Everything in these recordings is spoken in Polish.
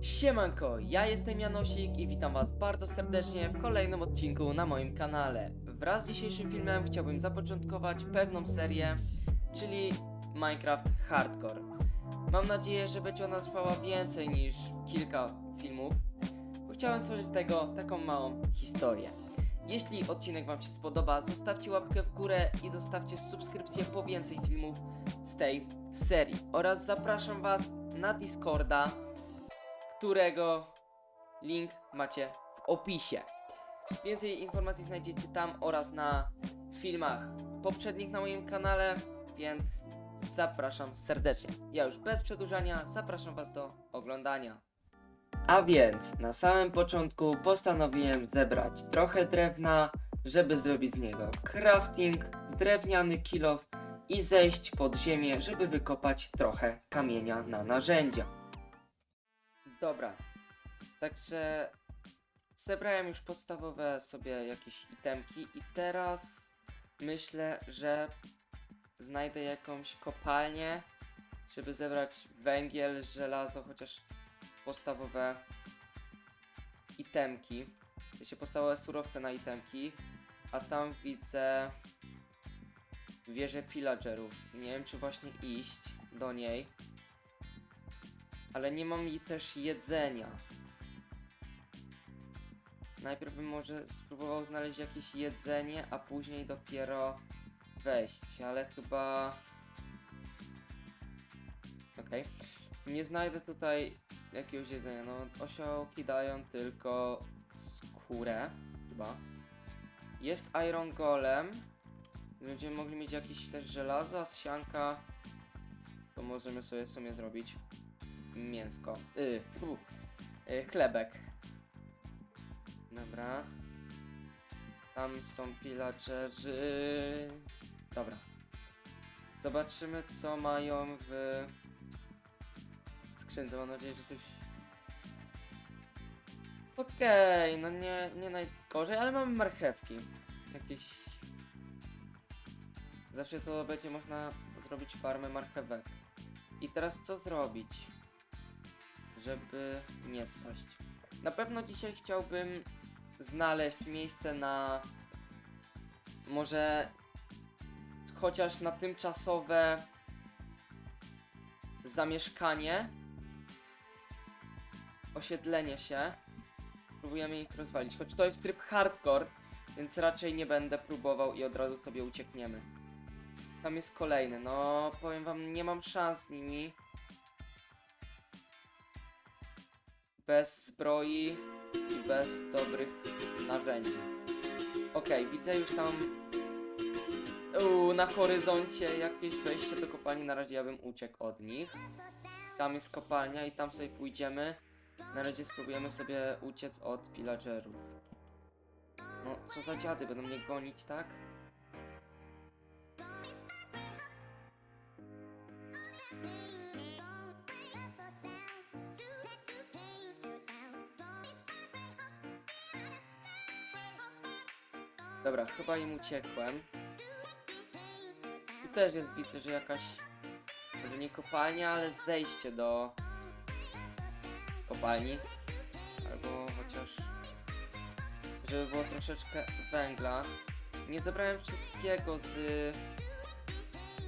Siemanko, ja jestem Janosik i witam was bardzo serdecznie w kolejnym odcinku na moim kanale. Wraz z dzisiejszym filmem chciałbym zapoczątkować pewną serię, czyli Minecraft Hardcore. Mam nadzieję, że będzie ona trwała więcej niż kilka filmów, bo chciałem stworzyć tego taką małą historię. Jeśli odcinek wam się spodoba, zostawcie łapkę w górę i zostawcie subskrypcję po więcej filmów z tej serii. Oraz zapraszam was na Discorda, którego link macie w opisie. Więcej informacji znajdziecie tam oraz na filmach poprzednich na moim kanale, więc zapraszam serdecznie. Ja już bez przedłużania zapraszam Was do oglądania. A więc na samym początku postanowiłem zebrać trochę drewna, żeby zrobić z niego crafting, drewniany kilof i zejść pod ziemię, żeby wykopać trochę kamienia na narzędzia. Dobra, także zebrałem już podstawowe sobie jakieś itemki i teraz myślę, że znajdę jakąś kopalnię, żeby zebrać węgiel, żelazo, chociaż podstawowe itemki. Się podstawowe surowce na itemki, a tam widzę wieżę pillagerów. Nie wiem, czy właśnie iść do niej. Ale nie mam i też jedzenia. Najpierw bym może spróbował znaleźć jakieś jedzenie, a później dopiero wejść, ale chyba... Okej. Nie znajdę tutaj jakiegoś jedzenia. No, osiołki dają tylko skórę, chyba. Jest Iron Golem. Będziemy mogli mieć jakieś też żelazo, a z sianka to możemy sobie w sumie zrobić mięsko. Yy, yy, chlebek. Dobra. Tam są pillagerzy. Dobra. Zobaczymy co mają w skrzynce. Mam nadzieję, że coś... Okej, no nie, nie najgorzej, ale mamy marchewki. Jakieś... Zawsze to będzie można zrobić farmę marchewek. I teraz co zrobić, żeby nie spaść? Na pewno dzisiaj chciałbym znaleźć miejsce na może chociaż na tymczasowe zamieszkanie, osiedlenie się. Próbujemy ich rozwalić, choć to jest tryb hardcore, więc raczej nie będę próbował i od razu sobie uciekniemy. Tam jest kolejny, no powiem wam, nie mam szans z nimi. Bez zbroi i bez dobrych narzędzi. Okej, widzę już tam Uuu, na horyzoncie jakieś wejście do kopalni, na razie ja bym uciekł od nich. Tam jest kopalnia i tam sobie pójdziemy. Na razie spróbujemy sobie uciec od pillagerów. No, co za dziady, będą mnie gonić, tak? Dobra, chyba im uciekłem. Tu też jest widzę, że jakaś może nie kopalnia, ale zejście do kopalni. Albo chociaż żeby było troszeczkę węgla. Nie zebrałem wszystkiego z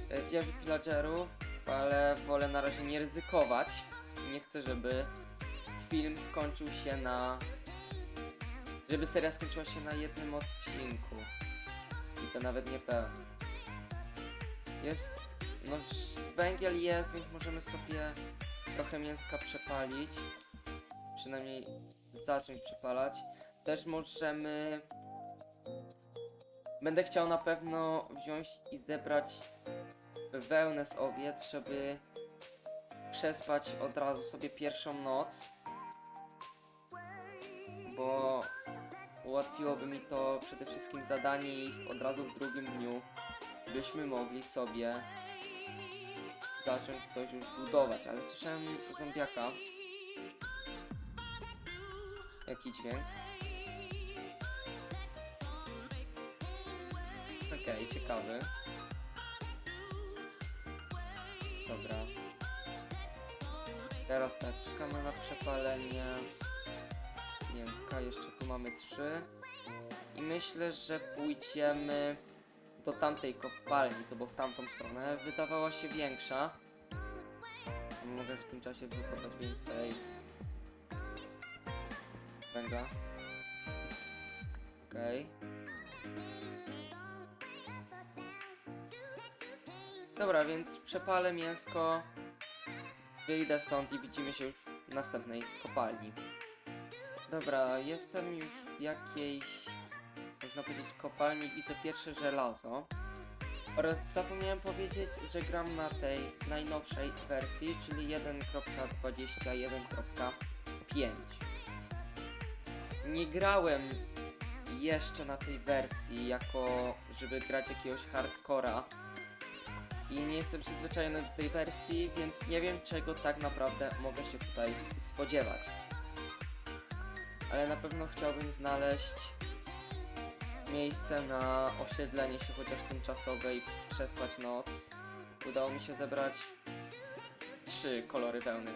e, wieży pillagerów, ale wolę na razie nie ryzykować. Nie chcę, żeby film skończył się na żeby seria skończyła się na jednym odcinku. I to nawet nie pełny. Jest. No, węgiel jest, więc możemy sobie trochę mięska przepalić. Przynajmniej zacząć przepalać. Też możemy. Będę chciał na pewno wziąć i zebrać wełnę z owiec, żeby przespać od razu sobie pierwszą noc. Bo ułatwiłoby mi to przede wszystkim zadanie ich od razu w drugim dniu, byśmy mogli sobie zacząć coś już budować, ale słyszałem zombiaka. Jaki dźwięk? Okej, ciekawy. Dobra. Teraz tak, czekamy na przepalenie mięska. Jeszcze tu mamy trzy. I myślę, że pójdziemy do tamtej kopalni, to bo w tamtą stronę wydawała się większa. Mogę w tym czasie wykopać więcej węgla. Okej. Dobra, więc przepalę mięsko. Wyjdę stąd i widzimy się w następnej kopalni. Dobra, jestem już w jakiejś, można powiedzieć, kopalni. Widzę pierwsze żelazo. Oraz zapomniałem powiedzieć, że gram na tej najnowszej wersji, czyli 1.21.5. Nie grałem jeszcze na tej wersji, jako żeby grać jakiegoś hardcora. I nie jestem przyzwyczajony do tej wersji, więc nie wiem czego tak naprawdę mogę się tutaj spodziewać. Ale na pewno chciałbym znaleźć miejsce na osiedlenie się chociaż tymczasowe i przespać noc. Udało mi się zebrać trzy kolory wełny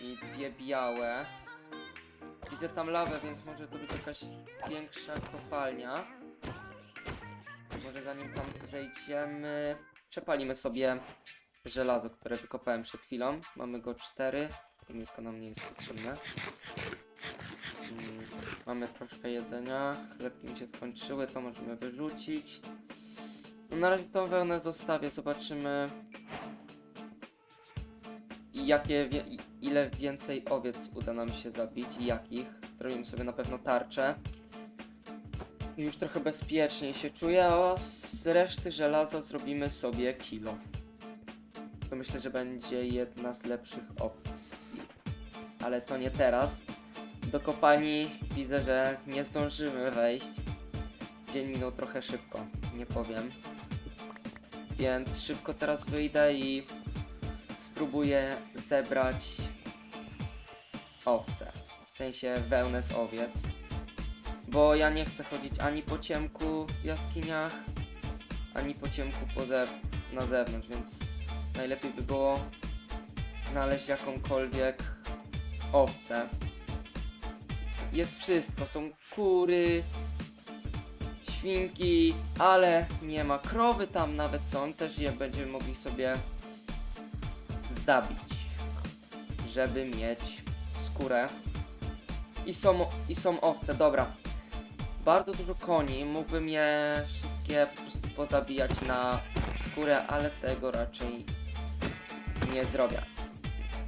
i dwie białe. Widzę tam lawę, więc może to być jakaś większa kopalnia. Może zanim tam zejdziemy, przepalimy sobie żelazo, które wykopałem przed chwilą. Mamy go cztery. To mięsko nam nie jest potrzebne. Mamy troszkę jedzenia. Chlebki mi się skończyły, to możemy wyrzucić. No na razie tą wełnę zostawię, zobaczymy ile więcej owiec uda nam się zabić i jakich. Zrobimy sobie na pewno tarczę. Już trochę bezpieczniej się czuję, a z reszty żelaza zrobimy sobie kill off. To myślę, że będzie jedna z lepszych opcji. Ale to nie teraz. Do kopalni widzę, że nie zdążymy wejść. Dzień minął trochę szybko, nie powiem. Więc szybko teraz wyjdę i spróbuję zebrać owce. W sensie wełnę z owiec. Bo ja nie chcę chodzić ani po ciemku w jaskiniach, ani po ciemku pode, na zewnątrz, więc najlepiej by było znaleźć jakąkolwiek owcę. Jest wszystko, są kury, świnki, ale nie ma krowy tam nawet są, też je będziemy mogli sobie zabić, żeby mieć skórę. I są, I są owce, dobra. Bardzo dużo koni, mógłbym je wszystkie po prostu pozabijać na skórę, ale tego raczej nie zrobię.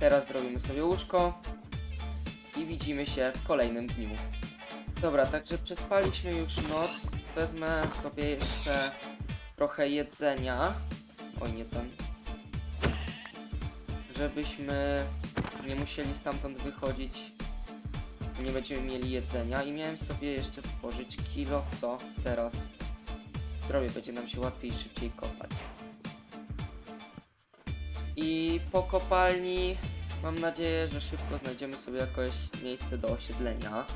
Teraz zrobimy sobie łóżko i widzimy się w kolejnym dniu. Dobra, także przespaliśmy już noc. Wezmę sobie jeszcze trochę jedzenia. Oj, nie ten. Żebyśmy nie musieli stamtąd wychodzić. Nie będziemy mieli jedzenia. I miałem sobie jeszcze stworzyć kilo, co teraz zrobię. Będzie nam się łatwiej szybciej kopać. I po kopalni mam nadzieję, że szybko znajdziemy sobie jakieś miejsce do osiedlenia.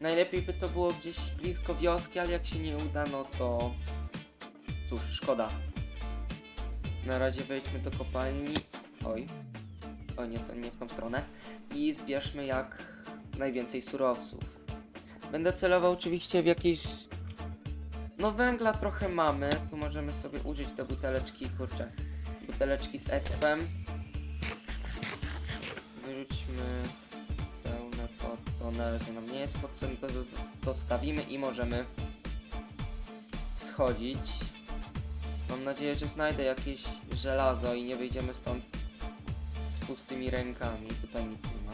Najlepiej by to było gdzieś blisko wioski, ale jak się nie uda, no to cóż, szkoda. Na razie wejdźmy do kopalni. Oj. Oj, nie, to nie w tą stronę. I zbierzmy jak najwięcej surowców. Będę celował oczywiście w jakieś... No węgla trochę mamy. Tu możemy sobie użyć te buteleczki, kurczę. Buteleczki z expem. Na razie nam nie jest potrzebne, to zo- zostawimy i możemy schodzić. Mam nadzieję, że znajdę jakieś żelazo i nie wyjdziemy stąd z pustymi rękami. Tutaj nic nie ma.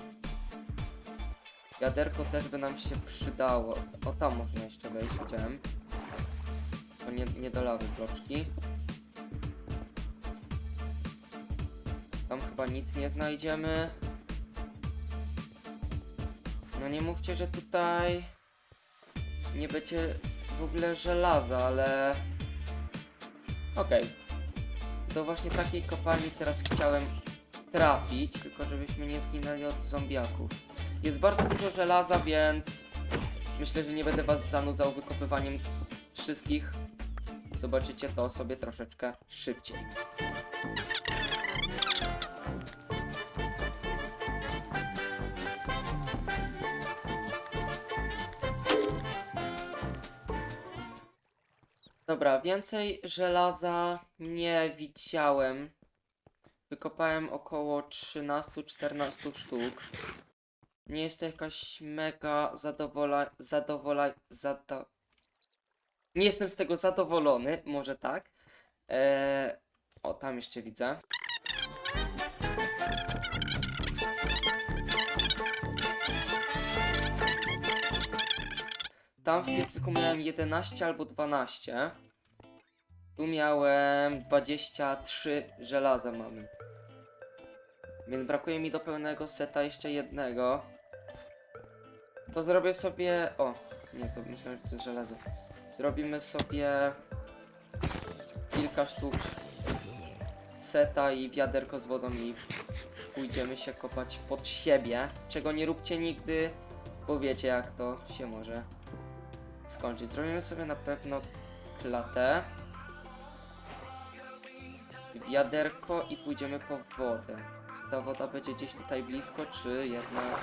Wiaderko też by nam się przydało. O, tam można jeszcze wejść, widziałem. To nie, nie do lawy bloczki. Tam chyba nic nie znajdziemy. No nie mówcie, że tutaj nie będzie w ogóle żelaza, ale okej. Do właśnie takiej kopalni teraz chciałem trafić, tylko żebyśmy nie zginęli od zombiaków. Jest bardzo dużo żelaza, więc myślę, że nie będę was zanudzał wykopywaniem wszystkich. Zobaczycie to sobie troszeczkę szybciej. Dobra, więcej żelaza nie widziałem. Wykopałem około 13-14 sztuk. Nie jest to jakaś mega zadowola... zadowola... zado... Nie jestem z tego zadowolony, może tak. Eee... O, tam jeszcze widzę. Tam w piecyku miałem 11 albo 12. Tu miałem 23 żelaza mamy. Więc brakuje mi do pełnego seta jeszcze jednego. To zrobię sobie... O, nie, to myślałem, że to jest żelazo. Zrobimy sobie kilka sztuk seta i wiaderko z wodą i pójdziemy się kopać pod siebie. Czego nie róbcie nigdy, bo wiecie jak to się może skończyć. Zrobimy sobie na pewno klatę. Wiaderko i pójdziemy po wodę. Czy ta woda będzie gdzieś tutaj blisko, czy jednak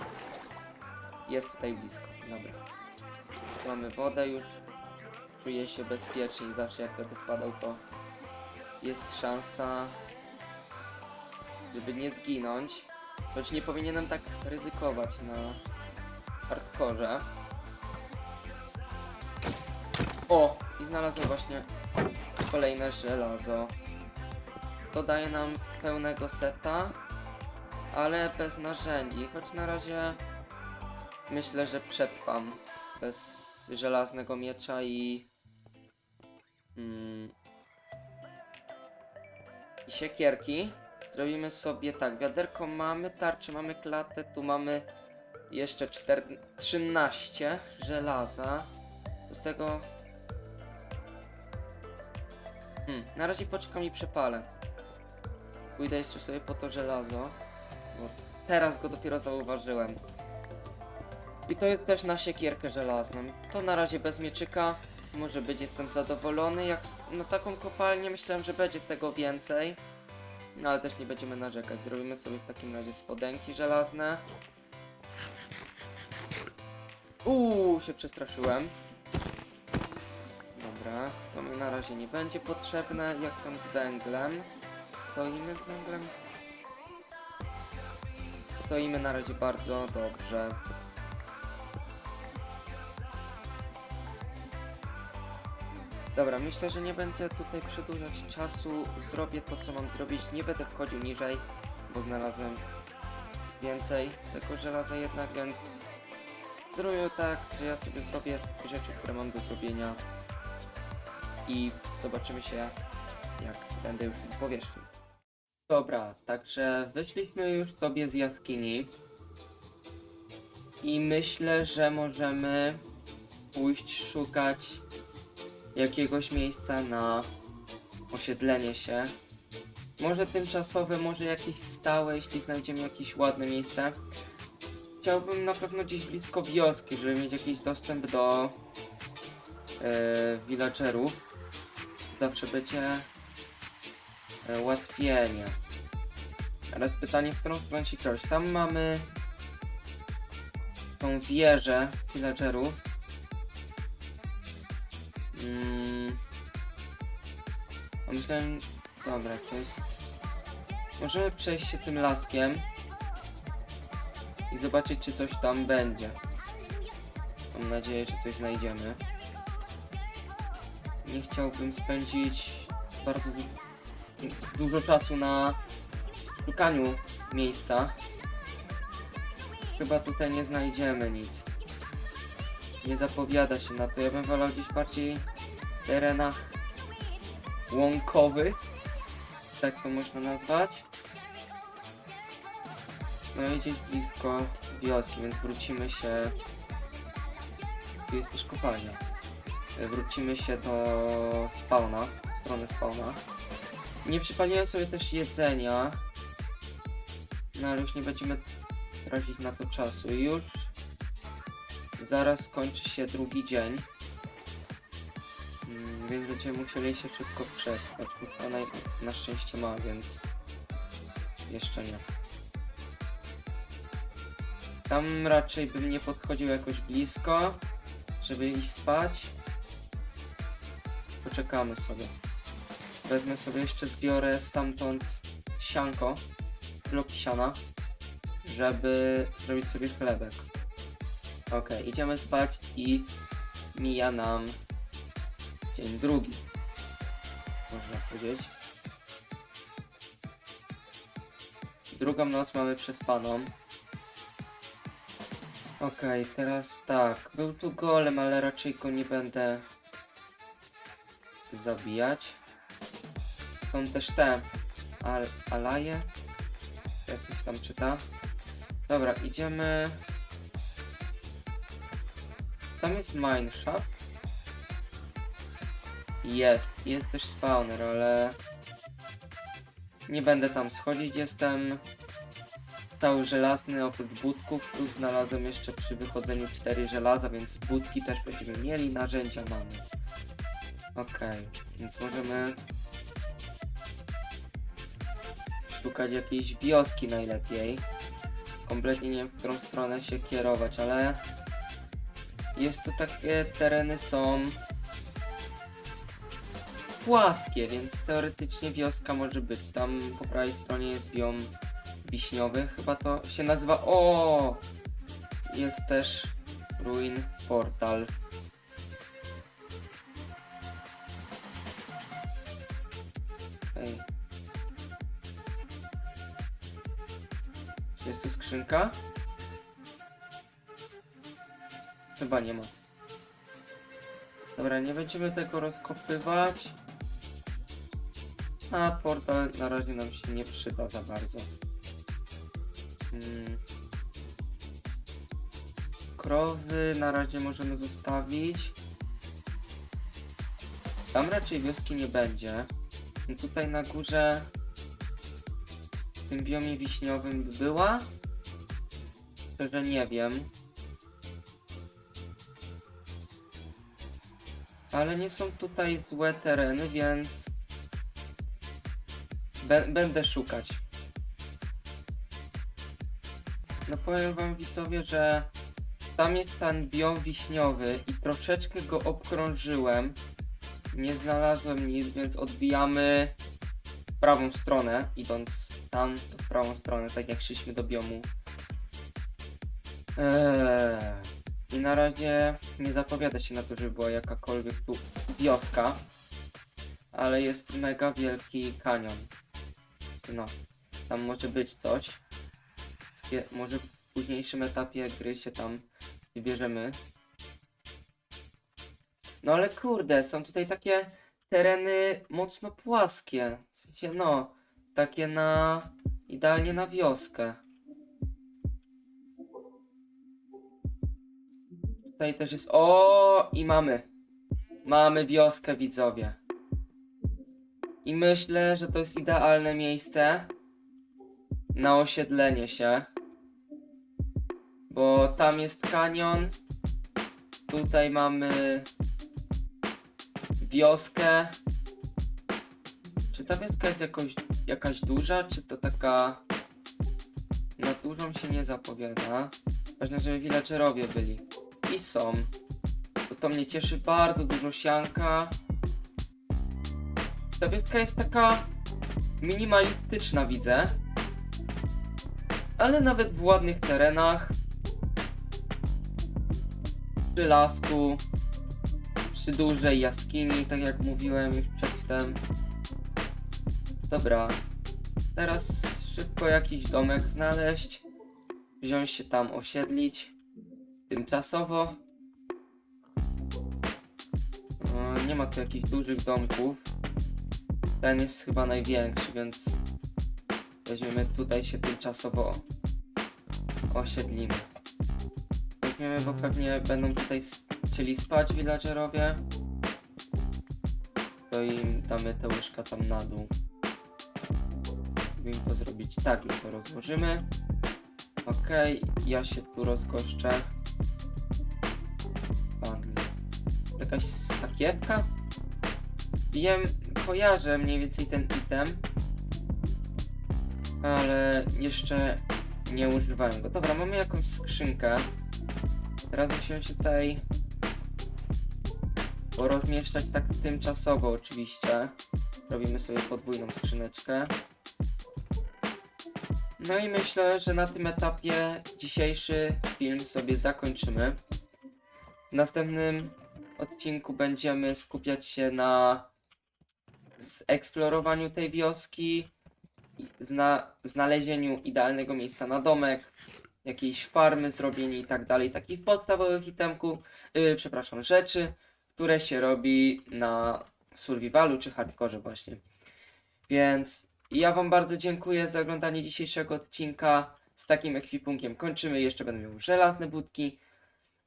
jest tutaj blisko? Dobra. Mamy wodę już. Czuję się bezpiecznie. Zawsze jak będę spadał, to jest szansa, żeby nie zginąć. Choć nie powinienem tak ryzykować na hardkorze. O! I znalazłem właśnie kolejne żelazo. To daje nam pełnego seta, ale bez narzędzi. Choć na razie myślę, że przetrwam bez żelaznego miecza i. Mm, i siekierki. Zrobimy sobie tak, wiaderko mamy, tarczę mamy, klatę, tu mamy jeszcze 4, 13 żelaza. Z tego... Hmm, na razie poczekam i przepalę. Pójdę jeszcze sobie po to żelazo, bo teraz go dopiero zauważyłem. I to jest też na siekierkę żelazną. To na razie bez mieczyka. Może być, jestem zadowolony. Jak na taką kopalnię myślałem, że będzie tego więcej. No ale też nie będziemy narzekać. Zrobimy sobie w takim razie spodenki żelazne. Uuu, się przestraszyłem. To mi na razie nie będzie potrzebne. Jak tam z węglem? Stoimy z węglem? Stoimy na razie bardzo dobrze. Dobra, myślę, że nie będę tutaj przedłużać czasu. Zrobię to, co mam zrobić. Nie będę wchodził niżej, bo znalazłem więcej tego żelaza jednak, więc zrobię tak, że ja sobie zrobię rzeczy, które mam do zrobienia i zobaczymy się, jak będę już na powierzchni. Dobra, także wyszliśmy już sobie z jaskini i myślę, że możemy pójść szukać jakiegoś miejsca na osiedlenie się. Może tymczasowe, może jakieś stałe, jeśli znajdziemy jakieś ładne miejsce. Chciałbym na pewno gdzieś blisko wioski, żeby mieć jakiś dostęp do e, villagerów. Zawsze będzie e, łatwienie. Teraz pytanie, w którą stronę się. Tam mamy tą wieżę villagerów. Mm. A myślałem, dobra, to jest... Możemy przejść się tym laskiem i zobaczyć, czy coś tam będzie. Mam nadzieję, że coś znajdziemy. Nie chciałbym spędzić bardzo du- dużo czasu na szukaniu miejsca. Chyba tutaj nie znajdziemy nic. Nie zapowiada się na to. Ja bym wolał gdzieś bardziej w terenach łąkowych. Tak to można nazwać. No i gdzieś blisko wioski, więc wrócimy się. Tu jest też kopalnia. Wrócimy się do spawna, w stronę spawna. Nie przypaliłem sobie też jedzenia. No ale już nie będziemy tracić na to czasu. Już zaraz skończy się drugi dzień. Mm, Więc będziemy musieli się szybko przespać. Bo na, na szczęście ma, więc jeszcze nie. Tam raczej bym nie podchodził jakoś blisko, żeby iść spać. Poczekamy sobie. Wezmę sobie jeszcze, zbiorę stamtąd sianko, bloki siana, żeby zrobić sobie chlebek. Okej, idziemy spać i mija nam dzień drugi. Można powiedzieć. Drugą noc mamy przespaną. Okej, teraz tak. Był tu golem, ale raczej go nie będę zabijać. Są też te al alaje. Jak się tam czyta. Dobra, idziemy. Tam jest mineshaft. Jest, jest też spawner, ale nie będę tam schodzić. Jestem cały żelazny, oprócz budków, plus znalazłem jeszcze przy wychodzeniu 4 żelaza, więc budki też będziemy mieli, narzędzia mamy. Okej, więc możemy szukać jakiejś wioski najlepiej. Kompletnie nie wiem, w którą stronę się kierować, ale jest to takie tereny są płaskie, więc teoretycznie wioska może być. Tam po prawej stronie jest biom wiśniowy, chyba to się nazywa. O! Jest też Ruin Portal. Jest tu skrzynka? Chyba nie ma. Dobra, nie będziemy tego rozkopywać. A portal na razie nam się nie przyda za bardzo. Hmm. Krowy na razie możemy zostawić. Tam raczej wioski nie będzie. No Tutaj na górze w tym biomie wiśniowym by była. Szczerze nie wiem. Ale nie są tutaj złe tereny, więc Bę- będę szukać. No powiem wam widzowie, że tam jest ten biom wiśniowy i troszeczkę go obkrążyłem. Nie znalazłem nic, więc odbijamy prawą stronę, idąc tam w prawą stronę, tak jak szliśmy do biomu. Eee. I na razie nie zapowiada się na to, żeby była jakakolwiek tu wioska, ale jest mega wielki kanion. No, tam może być coś. Może w późniejszym etapie gry się tam wybierzemy. No ale kurde, są tutaj takie tereny mocno płaskie. W sensie, no, takie na. idealnie na wioskę. Tutaj też jest. O, i mamy. Mamy wioskę, widzowie. I myślę, że to jest idealne miejsce na osiedlenie się. Bo tam jest kanion. Tutaj mamy wioskę. Ta wioska jest jakoś, jakaś duża, czy to taka... Na dużą się nie zapowiada. Ważne, żeby villagerowie byli. I są. To to mnie cieszy bardzo, dużo sianka. Ta wioska jest taka minimalistyczna, widzę. Ale nawet w ładnych terenach. Przy lasku. Przy dużej jaskini, tak jak mówiłem już przedtem. Dobra. Teraz szybko jakiś domek znaleźć. Wziąć się tam osiedlić. Tymczasowo. Nie ma tu jakichś dużych domków. Ten jest chyba największy, więc weźmiemy tutaj się tymczasowo osiedlimy. Weźmiemy, bo pewnie będą tutaj chcieli spać villagerowie. To im damy te łóżka tam na dół. Im to zrobić tak, już to rozłożymy. Okej, ja się tu rozgoszczę. Bundle. Jakaś sakiewka? Wiem, kojarzę mniej więcej ten item. Ale jeszcze nie używałem go. Dobra, mamy jakąś skrzynkę. Teraz musimy się tutaj porozmieszczać tak tymczasowo oczywiście. Robimy sobie podwójną skrzyneczkę. No i myślę, że na tym etapie dzisiejszy film sobie zakończymy. W następnym odcinku będziemy skupiać się na zeksplorowaniu tej wioski, zna znalezieniu idealnego miejsca na domek, jakiejś farmy zrobienie i tak dalej, takich podstawowych itemków, yy, przepraszam, rzeczy, które się robi na survivalu czy hardkorze właśnie. Więc ja wam bardzo dziękuję za oglądanie dzisiejszego odcinka. Z takim ekwipunkiem kończymy, jeszcze będę miał żelazne budki.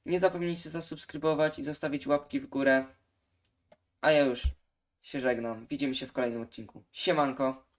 Nie zapomnijcie zasubskrybować i zostawić łapki w górę. A ja już się żegnam. Widzimy się w kolejnym odcinku. Siemanko.